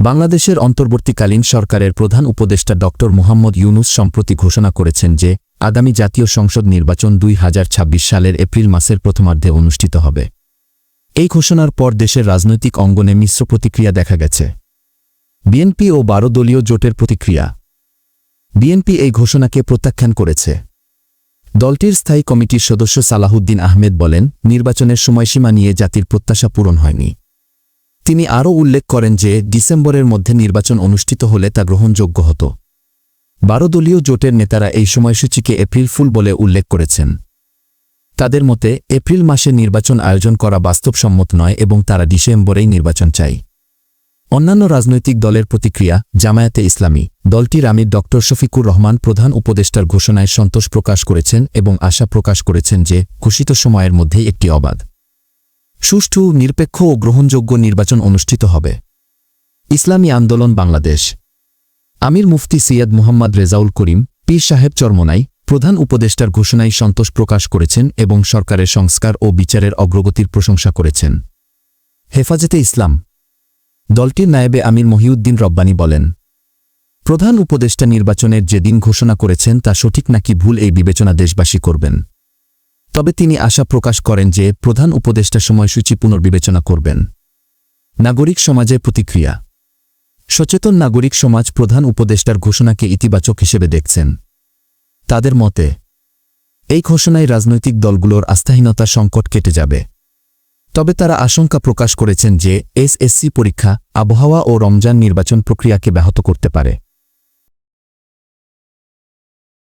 বাংলাদেশের অন্তর্বর্তীকালীন সরকারের প্রধান উপদেষ্টা ড মোহাম্মদ ইউনুস সম্প্রতি ঘোষণা করেছেন যে, আগামী জাতীয় সংসদ নির্বাচন দুই হাজার ছাব্বিশ সালের এপ্রিল মাসের প্রথমার্ধে অনুষ্ঠিত হবে। এই ঘোষণার পর দেশের রাজনৈতিক অঙ্গনে মিশ্র প্রতিক্রিয়া দেখা গেছে। বিএনপি ও বারো দলীয় জোটের প্রতিক্রিয়া। বিএনপি এই ঘোষণাকে প্রত্যাখ্যান করেছে। দলটির স্থায়ী কমিটির সদস্য সালাহুদ্দিন আহমেদ বলেন, নির্বাচনের সময়সীমা নিয়ে জাতির প্রত্যাশা পূরণ হয়নি। তিনি আরও উল্লেখ করেন যে, ডিসেম্বরের মধ্যে নির্বাচন অনুষ্ঠিত হলে তা গ্রহণযোগ্য হতো। বারো দলীয় জোটের নেতারা এই সময়সূচিকে এপ্রিল ফুল বলে উল্লেখ করেছেন। তাদের মতে, এপ্রিল মাসে নির্বাচন আয়োজন করা বাস্তবসম্মত নয় এবং তারা ডিসেম্বরেই নির্বাচন চাই অন্যান্য রাজনৈতিক দলের প্রতিক্রিয়া, জামায়াতে ইসলামী। দলটির আমির ড. শফিকুর রহমান, প্রধান উপদেষ্টার ঘোষণায় সন্তোষ প্রকাশ করেছেন এবং আশা প্রকাশ করেছেন যে, ঘোষিত সময়ের মধ্যেই একটি অবাধ। সুষ্ঠু, নিরপেক্ষ ও গ্রহণযোগ্য নির্বাচন অনুষ্ঠিত হবে। ইসলামী আন্দোলন বাংলাদেশ। আমির মুফতি সৈয়দ মোহাম্মদ রেজাউল করিম, পীর সাহেব চরমনাই, প্রধান উপদেষ্টার ঘোষণায় সন্তোষ প্রকাশ করেছেন এবং সরকারের সংস্কার ও বিচারের অগ্রগতির প্রশংসা করেছেন। হেফাজতে ইসলাম। দলটির নায়েবে আমির মহিউদ্দিন রব্বানী বলেন, প্রধান উপদেষ্টা নির্বাচনের যে দিন ঘোষণা করেছেন তা সঠিক নাকি ভুল এই বিবেচনা দেশবাসী করবেন। তবে তিনি আশা প্রকাশ করেন যে প্রধান উপদেষ্টা সময়সূচি পুনর্বিবেচনা করবেন। নাগরিক সমাজের প্রতিক্রিয়া। সচেতন নাগরিক সমাজ প্রধান উপদেষ্টার ঘোষণাকে ইতিবাচক হিসেবে দেখছেন। তাদের মতে, এই ঘোষণায় রাজনৈতিক দলগুলোর আস্থাহীনতা সংকট কেটে যাবে। তবে তারা আশঙ্কা প্রকাশ করেছেন যে এসএসসি পরীক্ষা, আবহাওয়া ও রমজান নির্বাচন প্রক্রিয়াকে ব্যাহত করতে পারে।